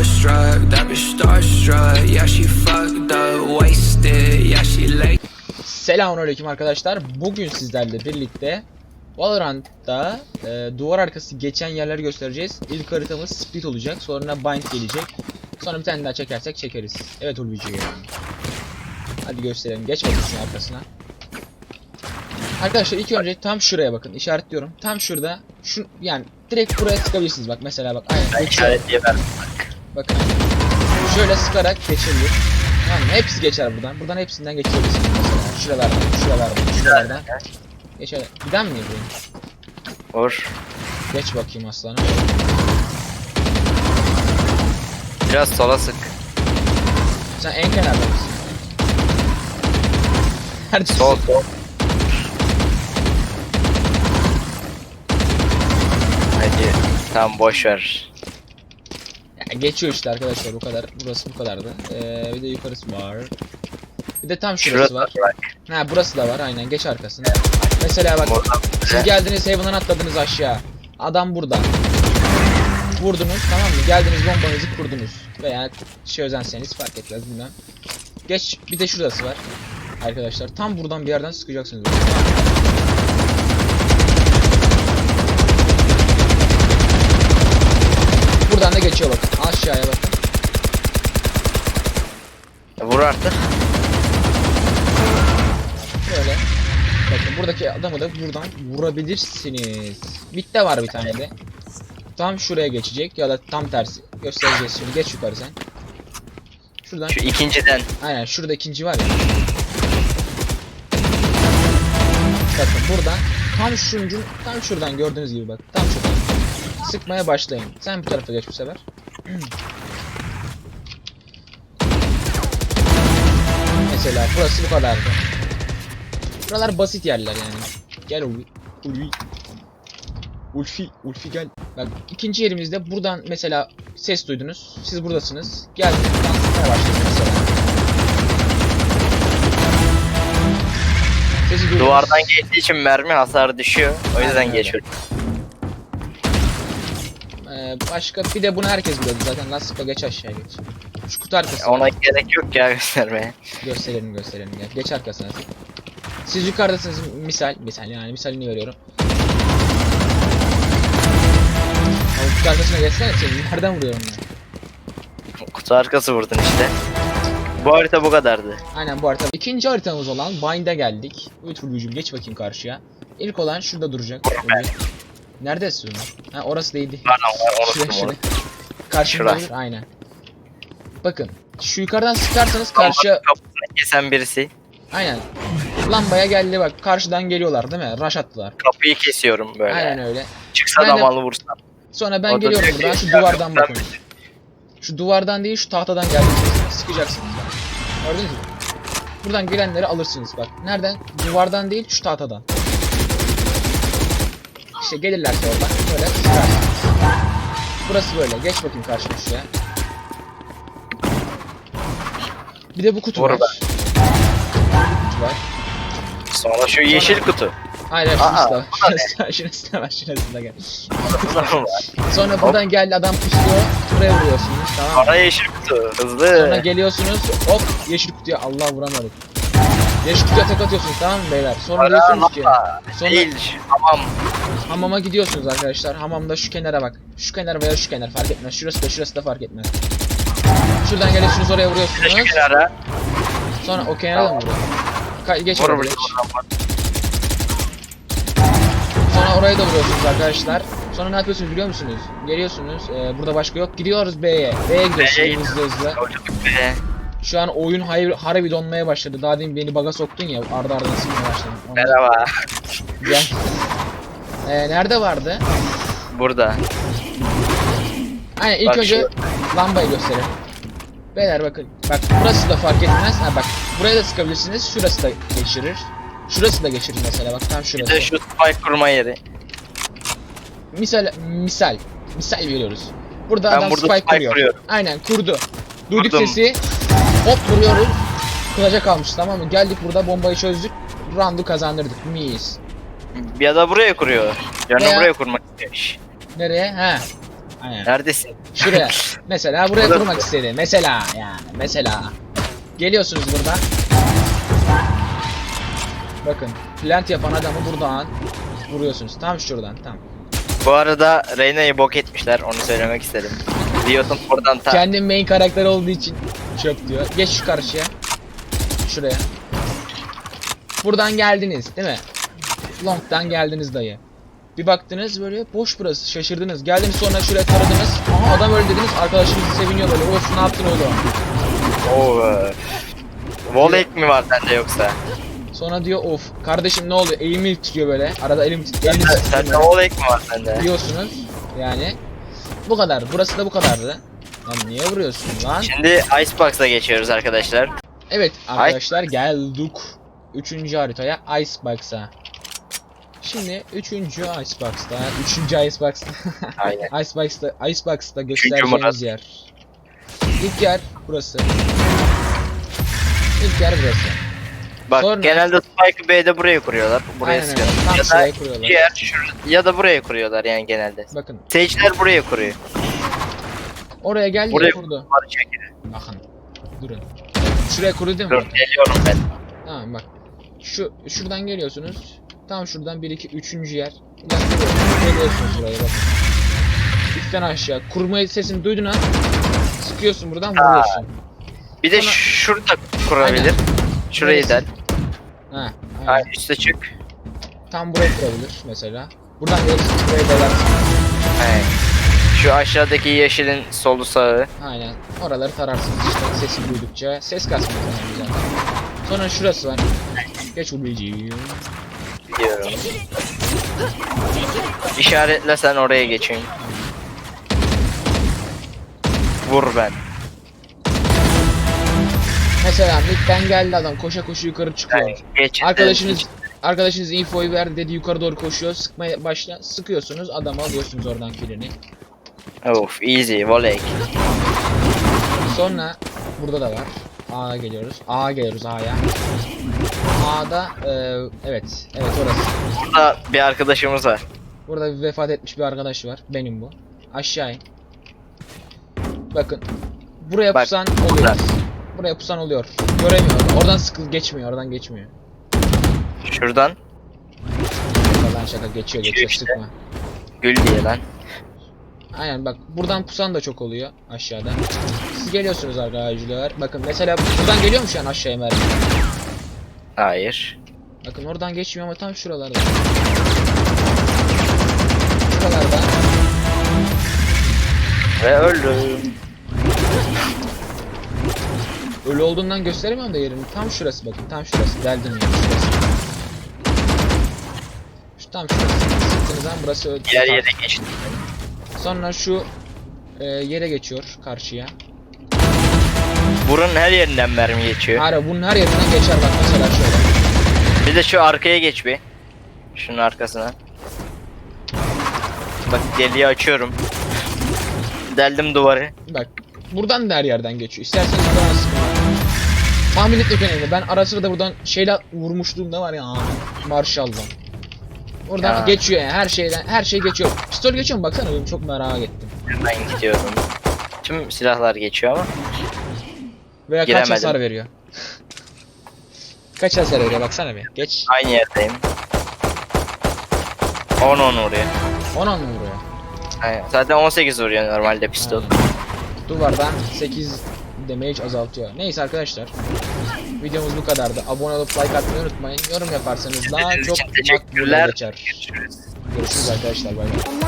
starstruck, that bitch starstruck. Yeah, she fucked up, wasted. Yeah, she late. Selamünaleyküm arkadaşlar. Bugün sizlerle birlikte Valorant'ta e, duvar arkası geçen yerleri göstereceğiz. İlk haritamız Split olacak. Sonra Bind gelecek. Sonra bir tane daha çekersek çekeriz. Evet Ulvici yani. Hadi gösterelim. Geç bakayım şunun arkasına. Arkadaşlar ilk önce tam şuraya bakın. İşaretliyorum. Tam şurada. Şu yani direkt buraya sıkabilirsiniz bak. Mesela bak. Aynen. Ben geçiyor. işaretliye verdim. Bakın. Şöyle sıkarak geçebilir. Tamam mı? Hepsi geçer buradan. Buradan hepsinden geçebiliriz mesela. Şuralardan, şuralardan, şuralardan. Geçer. Giden mi yapayım? Vur. Geç bakayım aslanım. Biraz sola sık. Sen en kenarda mısın? Neredesin? Sol sol. Hadi. Tamam boş ver. Geçiyor işte arkadaşlar bu kadar. Burası bu kadardı. Ee, bir de yukarısı var. Bir de tam şurası Şurası var. bak. Ha burası da var aynen geç arkasına. Mesela bak Siz geldiniz Heaven'dan atladınız aşağı. Adam burada. Vurdunuz tamam mı? Geldiniz bombanızı kurdunuz. Veya şey özenseniz fark etmez bilmem. Geç bir de şurası var. Arkadaşlar tam buradan bir yerden sıkacaksınız. Artık. Böyle. Bakın buradaki adamı da buradan vurabilirsiniz. Bitte var bir tane de. Tam şuraya geçecek ya da tam tersi. Göstereceğiz şimdi. Geç yukarı sen. Şuradan. Şu ikinciden. Aynen şurada ikinci var ya. Bakın buradan tam şuncun tam şuradan gördüğünüz gibi bak. Tam şuradan. Sıkmaya başlayın. Sen bu tarafa geç bu sefer. Mesela burası bu kadardı. Buralar basit yerler yani. Gel Ulvi. Ulvi. Ulfi, Ulfi gel. Bak ikinci yerimizde buradan mesela ses duydunuz. Siz buradasınız. Geldiniz. Buradan sıkmaya başladınız mesela. Sesi duydunuz. Duvardan geçtiği için mermi hasarı düşüyor. O yüzden geçiyorum. Ee, başka bir de bunu herkes biliyordu zaten. Lastikle geç aşağıya geç. Şu kutu arkası. Ona gerek yok ya göstermeye. Gösterelim gösterelim gel. Geç arkasına. Siz yukarıdasınız misal. Misal yani misalini veriyorum. Ama kutu arkasına geçsene seni. Nereden vuruyorum ben? Kutu arkası vurdun işte. Bu harita bu kadardı. Aynen bu harita. İkinci haritamız olan Bind'e geldik. Uyutulgucum geç bakayım karşıya. İlk olan şurada duracak. Neredesin? Ha orası değildi. Şuraya unuttum şuraya. onu. Karşımda dur, aynen. Bakın şu yukarıdan sıkarsanız karşıya Kapısını kesen birisi. aynen lambaya geldi bak karşıdan geliyorlar değil mi? Rush attılar. Kapıyı kesiyorum böyle. Aynen öyle. Çıksa Ben de- damalı vursam. Sonra ben O geliyorum buradan şu "Ya duvardan bakın. Şu duvardan değil şu tahtadan geldiğinizde sıkacaksınız bak. Gördünüz mü? Buradan gelenleri alırsınız bak. Nereden? Duvardan değil şu tahtadan. İşte gelirlerse oradan böyle sıkarsınız. Burası böyle. Geç bakayım karşıma şuraya. Bir de bu kutu Vur var. Bu kutu var. Sonra şu yeşil kutu. Hayır hayır da var. Şurası da gel. Sonra buradan geldi adam pusuyor. Buraya vuruyorsunuz tamam mı? Para yeşil kutu. Hızlı. Sonra geliyorsunuz hop yeşil kutuya Allah vuramadık. Kutuya tek atıyorsunuz tamam mı beyler? Sonra Para diyorsunuz ki sonra Değil. Tamam. hamama gidiyorsunuz arkadaşlar. Hamamda şu kenara bak. Şu kenar veya şu kenar fark etmez. Şurası da şurası da fark etmez. Şuradan geliyorsunuz oraya Şu vuruyorsunuz. kenara. Sonra o kenara da mı vuruyor? Ka- geç Vur geç. Sonra oraya da vuruyorsunuz arkadaşlar. Sonra ne yapıyorsunuz biliyor musunuz? Geliyorsunuz. e, burada başka yok. Gidiyoruz B'ye. B'ye şimdi hızlı hızlı. Şu an oyun hayır, harbi donmaya başladı. Daha demin beni baga soktun ya arda arda silmeye başladım. Onu- Merhaba. Gel. Ee, nerede vardı? Burada. Aynen ilk Bak önce lambayı gösterelim. Beyler bakın. Bak burası da fark etmez. Ha bak buraya da sıkabilirsiniz. Şurası da geçirir. Şurası da geçirir mesela bak tam Bir şurası. de şu spike kurma yeri. Misal misal misal veriyoruz. Burada Ben adam burada spike, spike kuruyor. kuruyorum. Aynen kurdu. Duyduk sesi. Hop vuruyoruz. Kılaca kalmış tamam mı? Geldik burada bombayı çözdük. Round'u kazandırdık. Mis. Ya da buraya kuruyor. Yani Veya- buraya kurmak istemiş. Nereye? He. Aynen. Neredesin? Şuraya. Mesela buraya Burası. kurmak istedi. Mesela yani mesela. Geliyorsunuz buradan. Bakın plant yapan adamı buradan vuruyorsunuz. Tam şuradan tam. Bu arada Reyna'yı bok etmişler onu söylemek istedim. Riot'un buradan ta Kendi main karakter olduğu için çöp diyor. Geç şu karşıya. Şuraya. Buradan geldiniz değil mi? Long'dan geldiniz dayı. Bir baktınız böyle boş burası şaşırdınız. Geldiniz sonra şuraya taradınız. Aha adam öyle dediniz arkadaşınız seviniyor böyle. Of ne yaptın oğlum? Oo. Volek mi var sende yoksa? Sonra diyor of kardeşim ne oluyor? Elimi titriyor böyle. Arada elim titriyor. Sende. Volek mi var sende? Diyorsunuz. Yani bu kadar. Burası da bu kadardı. Lan niye vuruyorsun lan? Şimdi Icebox'a geçiyoruz arkadaşlar. Evet arkadaşlar geldik. Üçüncü haritaya Icebox'a. Şimdi üçüncü Icebox'ta, üçüncü Icebox'ta, Aynen. Icebox'ta, Icebox'ta göstereceğimiz yer. İlk yer burası. İlk yer burası. Bak Sonra- genelde Spike'ı B'de buraya kuruyorlar. Buraya Aynen sıkıyorlar. Tam Ya da kuruyorlar. diğer şur- ya da buraya kuruyorlar yani genelde. Bakın Sage'ler buraya kuruyor. Oraya geldi Buraya kurdu. Var. Bakın. Durun. Şuraya kurdu değil mi? Dur geliyorum ben. Tamam bak. Şu şuradan geliyorsunuz. Tam şuradan 1 2 3. yer. Geliyorsunuz buraya bak. Üstten aşağı. Kurma sesini duydun ha. Sıkıyorsun buradan vuruyorsun. Bir de Sonra- şurada kurabilir. Şurayı Neresi? del. Ha. Ha, aynen. üste çık. Tam buraya kurabilir mesela. Buradan gelirsin buraya dalarsın. Şu aşağıdaki yeşilin solu sağı. Aynen. Oraları tararsınız işte sesi duydukça. Ses yani zaten. Sonra şurası var. Geç ulayacağım. Biliyorum. İşaretle sen oraya geçeyim. Vur ben. Mesela midden geldi adam koşa koşa yukarı çıkıyor. Yani geç. Arkadaşınız arkadaşınız infoyu verdi dedi yukarı doğru koşuyor. Sıkmaya başla. Sıkıyorsunuz adamı alıyorsunuz oradan kilini. Of easy voley. Sonra burada da var. A'ya geliyoruz. A'ya geliyoruz A'ya. A'da e, evet. Evet orası. Burada bir arkadaşımız var. Burada bir vefat etmiş bir arkadaş var. Benim bu. Aşağı in. Bakın. Buraya Bak, pusan oluyor. burada. Buraya pusan oluyor. Göremiyor. Oradan sıkıl geçmiyor. Oradan geçmiyor. Şuradan Lan şaka geçiyor geçiyor işte. sıkma. gül diye lan. Aynen bak buradan pusan da çok oluyor aşağıda. Siz geliyorsunuz arkadaşlar. Bakın mesela buradan geliyor mu şu an aşağıya mermi? Hayır. Bakın oradan geçmiyor ama tam şuralarda. Şuralarda. Ve öldüm. Ölü olduğundan gösteremiyorum da yerini. Tam şurası bakın. Tam şurası. Deldim ya. Şurası. Şu tam şurası. Sıktığınızdan burası öldü. Diğer yere geçtim. Sonra şu e, yere geçiyor karşıya. Burun her yerinden mermi geçiyor. Ara bunun her yerinden geçer bak mesela şöyle. Bir de şu arkaya geç bir. Şunun arkasına. Bak deliği açıyorum. Deldim duvarı. Bak buradan da her yerden geçiyor. İsterseniz buradan sıkın. Tahmin etmek önemli. Ben ara sıra da buradan şeyle vurmuşluğum da var ya. Marshall'dan. Oradan Ya. geçiyor yani her şeyden her şey geçiyor. Pistol geçiyor mu baksana benim çok merak ettim. Ben gidiyorum. Tüm silahlar geçiyor ama. Veya kaç Giremedim. hasar veriyor. kaç hasar veriyor baksana bir. Geç. Aynı yerdeyim. 10 10 vuruyor. 10 mu vuruyor? Aynen. Zaten 18 vuruyor normalde pistol. Duvardan 8 damage azaltıyor. Neyse arkadaşlar. Videomuz bu kadardı. Abone olup like atmayı unutmayın. Yorum yaparsanız daha çok makbule geçer. Görüşürüz arkadaşlar. Bay bay.